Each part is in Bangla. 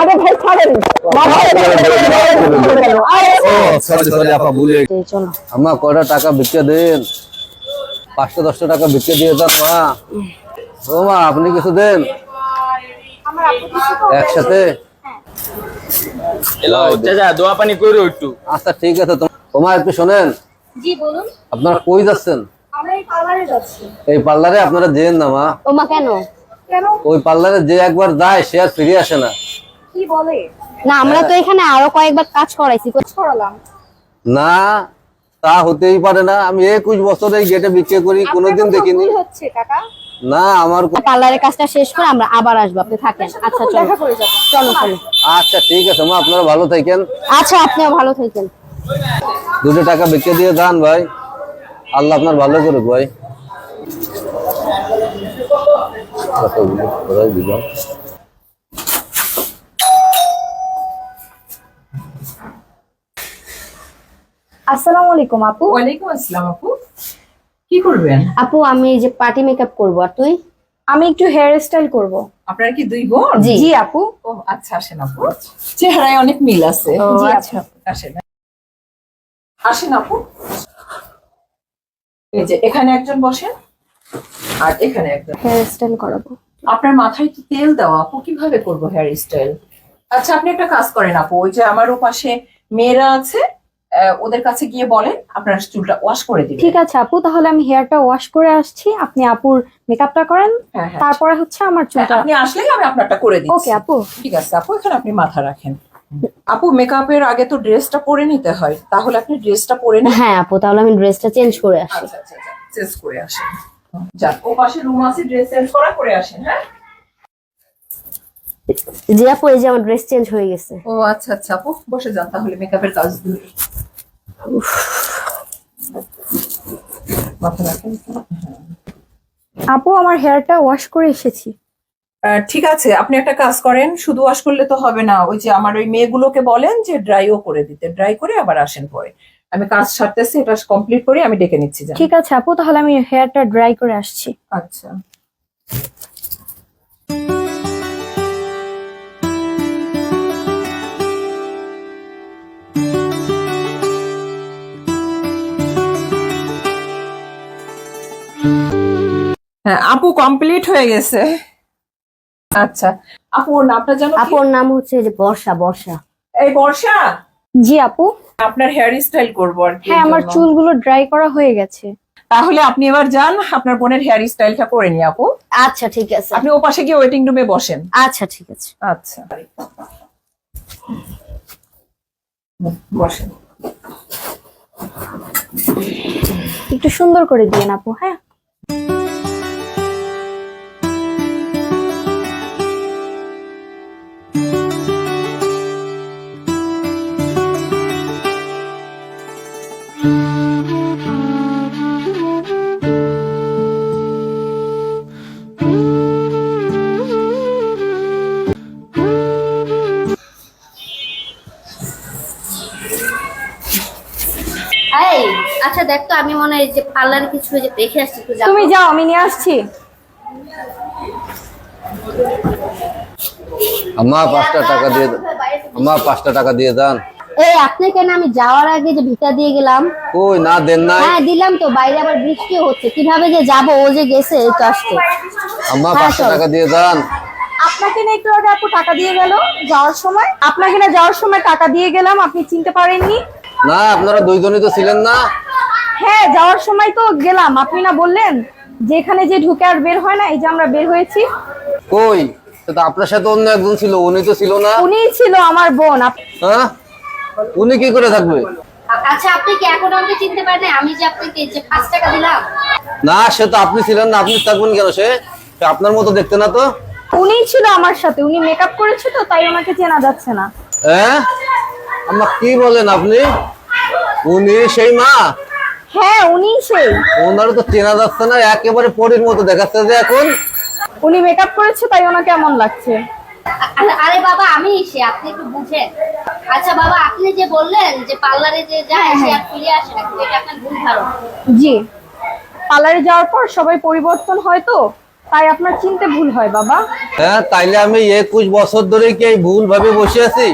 আরে ভাই ছাড়েন। বাবা, আরে, ও সরি সরি আপা ভুলে গেছি। এই চলো। আম্মা কয়টা টাকা বিক্রি দেন? পাঁচশো দশটা টাকা বিক্রি দিয়ে দেন মা। ও মা আপনি কিছু দেন? একসাথে? একটু। আচ্ছা ঠিক আছে তোমার একটু শোনেন। জি আপনারা কই যাচ্ছেন? এই পার্লারে যাচ্ছি। এই পার্লারে আপনারা যেন না মা। কেন? কেন? ওই পার্লারে যে একবার যায় সে আর ফিরে আসে না। কি বলে? না আমরা তো এখানে আরও কয়েকবার কাজ করাইছি। ছড়ালাম না তা হতেই পারে না। আমি একুশ বছর এই গেটে বিক্রি করি কোনোদিন দেখিনি। ভুল হচ্ছে কাকা। না আমার পার্লারের কাজটা শেষ করে আমরা আবার আসব আপনি থাকেন। আচ্ছা চলো। দেখা করে যাব। চলো চলো। আচ্ছা ঠিক আছে মা আপনারা ভালো থাকেন। আচ্ছা আপনিও ভালো থাকেন। দুটো টাকা বিক্রি দিয়ে দান ভাই। আল্লাহ আপনার ভালো করুক ভাই কতগুলো কোথায় দিলাম? আসসালামু আলাইকুম আপু। ওয়ালাইকুম আসসালাম আপু। কি করবেন? আপু আমি এই যে পার্টি মেকআপ করব আর তুই? আমি একটু হেয়ার স্টাইল করব। আপনার কি দুই বোন? জি। জি আপু। ও আচ্ছা আসেন আপু। চেহারায় অনেক মিল আছে। জি আচ্ছা। আসেন। আসেন আপু। এই যে এখানে একজন বসেন আর এখানে একজন। হেয়ার স্টাইল করাবো। আপনার মাথায় তো তেল দেওয়া? আপু কীভাবে করব হেয়ার স্টাইল আচ্ছা আপনি একটা কাজ করেন আপু ওই যে আমার পাশে মেয়েরা আছে ওদের কাছে গিয়ে বলেন আপনার চুলটা ওয়াশ করে দিবেন। ঠিক আছে আপু তাহলে আমি হেয়ারটা ওয়াশ করে আসছি। আপনি আপুর মেকআপটা করেন হ্যাঁ হ্যাঁ। তারপরে হচ্ছে আমার হ্যাঁ, চুলটা আপনি আসলেই আমি আপনারটা করে দিচ্ছি। ওকে আপু। ঠিক আছে আপু এখানে আপনি মাথা রাখেন। আপু মেকআপের আগে তো ড্রেসটা পরে নিতে হয়। তাহলে আপনি ড্রেসটা পরে নিন। হ্যাঁ আপু তাহলে আমি ড্রেসটা চেঞ্জ করে আসি। আচ্ছা আচ্ছা আচ্ছা চেঞ্জ করে আসেন। যান ও পাশে রুম আছে ড্রেস চেঞ্জ করা করে আসেন হ্যাঁ? জি আপু এই যে আমার ড্রেস চেঞ্জ হয়ে গেছে। ও আচ্ছা আচ্ছা আপু বসে যান তাহলে মেকআপের কাজ ধরে রাখেন আপু আমার হেয়ারটা ওয়াশ করে এসেছি। ঠিক আছে আপনি একটা কাজ করেন শুধু ওয়াশ করলে তো হবে না। ওই যে আমার ওই মেয়েগুলোকে বলেন যে ড্রাইও করে দিতে। ড্রাই করে আবার আসেন পরে। আমি কাজ সারতেছি এটা কমপ্লিট করে আমি ডেকে নিচ্ছি ঠিক আছে আপু তাহলে আমি হেয়ারটা ড্রাই করে আসছি। আচ্ছা। হ্যাঁ আপু কমপ্লিট হয়ে গেছে। আচ্ছা আপু ওর নামটা জানো কি? আপুর নাম হচ্ছে যে বর্ষা বর্ষা। এই বর্ষা? জি আপু। আপনার হেয়ার স্টাইল করব আর কি হ্যাঁ আমার। চুলগুলো ড্রাই করা হয়ে গেছে। তাহলে আপনি এবার যান আপনার বোনের হেয়ার স্টাইলটা করে নিয়ে আপু। আচ্ছা ঠিক আছে। আপনি ও পাশে গিয়ে ওয়েটিং রুমে বসেন। আচ্ছা ঠিক আছে। আচ্ছা। বসেন। একটু সুন্দর করে দিন আপু হ্যাঁ? আচ্ছা দেখ তো আমি মনে হয় যে পার্লারে কিছু যে দেখে আসছি। তুমি যাও আমি নিয়ে আসছি। আম্মা পাঁচটা টাকা দিয়ে দাও। আম্মা পাঁচটা টাকা দিয়ে দান। এই আপনি কেন? আমি যাওয়ার আগে যে ভিটা দিয়ে গেলাম। কই না দেন নাই? হ্যাঁ দিলাম তো বাইরে আবার বৃষ্টি হচ্ছে। কীভাবে যে যাব? ও যে গেছে এই তো আসতে আম্মা হ্যাঁ, পাঁচটা টাকা দিয়ে দান। আপনাকে না একটু আগে আপু টাকা দিয়ে গেল যাওয়ার সময়? আপনাকে না যাওয়ার সময় টাকা দিয়ে গেলাম আপনি চিনতে পারেননি? না আপনারা দুইজনই তো ছিলেন না। হ্যাঁ যাওয়ার সময় তো গেলাম। আপনি না বললেন যেখানে যে ঢুকে আর বের হয় না এই যে আমরা বের হয়েছি। কই? তো আপনার সাথে অন্য একজন ছিল উনি তো ছিল না। উনিই ছিল আমার বোন। আপ- হ্যাঁ? উনি কি করে থাকবে? আচ্ছা আপনি কি এখন আমাকে চিনতে পারেন আমি যে আপনাকে যে পাঁচ টাকা দিলাম। না সে তো আপনি ছিলেন না আপনি থাকবেন কেন সে? আপনার মতো দেখতে না তো? উনিই ছিল আমার সাথে উনি মেকআপ করেছে তো তাই ওনাকে চেনা যাচ্ছে না। হ্যাঁ? আম্মা কি বলেন আপনি? উনি সেই মা? হ্যাঁ উনিই সেই। ওনারও তো চেনা যাচ্ছে না একেবারে পরীর মতো দেখাচ্ছে যে এখন। উনি মেকআপ করেছে তাই ওনাকে এমন লাগছে? আরে- আরে বাবা আমি সে আপনি একটু বুঝেন। আচ্ছা বাবা আপনি যে বললেন যে পার্লারে যে যায় সে আর ফিরে আসে না এটা আপনার ভুল ধারণা। জি। পার্লারে যাওয়ার পর সবাই পরিবর্তন হয় তো তাই আপনার চিনতে ভুল হয় বাবা। হ্যাঁ তাইলে আমি একুশ বছর ধরে কি এই ভুল ভাবে বসে আছি?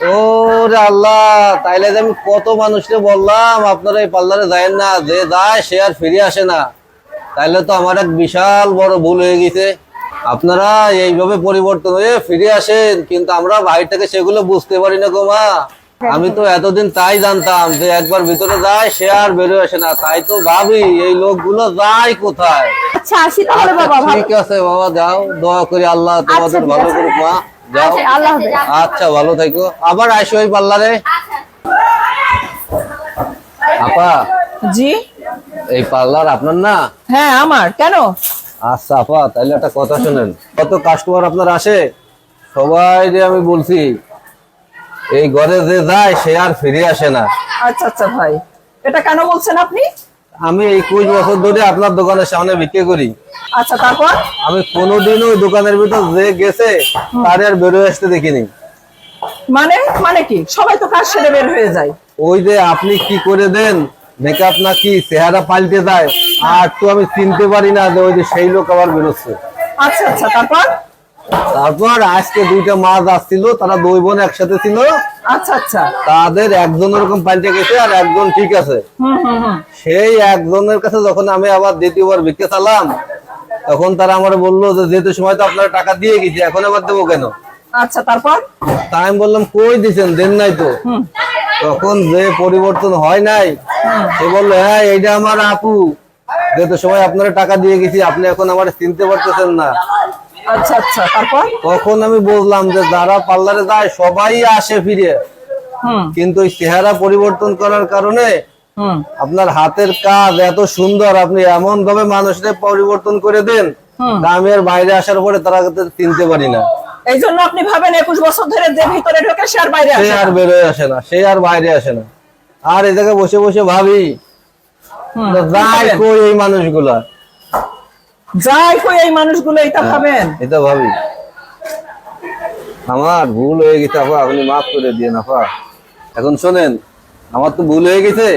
ও রে আল্লাহ তাইলে যে আমি কত মানুষকে বললাম আপনারা এই পার্লারে না যে যায় সে আর ফিরে আসে না। তাইলে তো আমার এক বিশাল বড় ভুল হয়ে গেছে। আপনারা এইভাবে পরিবর্তন হয়ে ফিরে আসেন কিন্তু আমরা বাইরে থেকে সেগুলো বুঝতে পারি না গো মা। আমি তো এতদিন তাই জানতাম যে একবার ভিতরে যায় সে আর বেরোয় আসে না। তাই তো ভাবি এই লোকগুলো যায় কোথায়? আচ্ছা আসি তাহলে বাবা আচ্ছা, ঠিক আছে বাবা যাও দোয়া করি আল্লাহ তোমাদের ভালো করুক মা। আচ্ছা আল্লাহ আচ্ছা ভালো থাকো। আবার আসো ওই পার্লারে। আপা জি? এই পার্লার আপনার না? হ্যাঁ আমার। কেন? আচ্ছা আপা তাহলে একটা কথা শুনেন। কত কাস্টমার আপনার আসে? সবাই যে আমি বলছি এই ঘরে যে যায় সে আর ফিরে আসে না। আচ্ছা আচ্ছা ভাই। এটা কেন বলছেন আপনি? আমি একুশ বছর ধরে আপনার দোকানের সামনে বিক্রি করি। আচ্ছা তারপর? আমি কোনোদিনও দোকানের ভিতর যে গেছে তার আর বেরোয় আসতে দেখিনি। মানে? মানে কি? সবাই তো কাজ সেরে বের হয়ে যায়। ওই যে আপনি কি করে দেন মেকআপ নাকি চেহারা পাল্টে যায় আর তো আমি চিনতে পারি না যে ওই যে সেই লোক আবার বেরোচ্ছে। আচ্ছা আচ্ছা তারপর? তারপর আজকে দুইটা মাছ আসছিল তারা দুই বোন একসাথে ছিল। আচ্ছা আচ্ছা। তাদের একজন ওরকম পাল্টে গেছে আর একজন ঠিক আছে। সেই একজনের কাছে যখন আমি আবার দ্বিতীয়বার বিক্রি চালাম তখন তারা আমার বলল যে যেহেতু সময় তো আপনারা টাকা দিয়ে গেছি এখন আবার দেবো কেন? আচ্ছা তারপর? তা আমি বললাম কই দিছেন দেন নাই তো। তখন যে পরিবর্তন হয় নাই সে বলল হ্যাঁ এইটা আমার আপু। যেহেতু সময় আপনারা টাকা দিয়ে গেছি আপনি এখন আমার চিনতে পারতেছেন না। আচ্ছা আচ্ছা তারপর? তখন আমি বুঝলাম যে যারা পার্লারে যায় সবাই আসে ফিরে। কিন্তু চেহারা পরিবর্তন করার কারণে আপনার হাতের কাজ এত সুন্দর আপনি এমন ভাবে মানুষদের পরিবর্তন করে দেন আমি আর বাইরে আসার পরে তারা চিনতে পারি না। এই জন্য আপনি ভাবেন একুশ বছর ধরে যে ভিতরে ঢোকে সে আর বাইরে আসে আর বেরোয় আসে না সে আর বাইরে আসে না। আর এই জায়গায় বসে বসে ভাবি যাই। কই এই মানুষগুলা। যাই কই এই মানুষগুলো এটা ভাবেন। এটা ভাবি। আমার ভুল হয়ে গেছে আপা আপনি মাফ করে দিয়ে আপা এখন শোনেন আমার তো ভুল হয়ে গেছে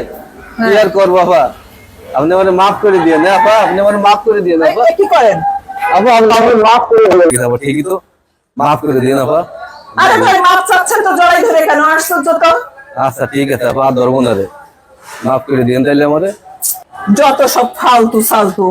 কি আর করব আপা আপনি আমার মাফ করে দিয়ে না আপা আপনি আমার মাফ করে দিয়ে আপা এই- এই কি করেন? আপা আপনি আমার মাফ করে দিয়ে আপা ঠিকই তো। মাফ করে দিয়ে আপা আরে ভাই মাপ চাচ্ছেন তো জড়াই ধরে কেন? আশ্চর্য তো। আচ্ছা ঠিক আছে আপা আর ধরবো না রে। মাফ করে দিন তাইলে আমারে। যত সব ফালতু সালতু।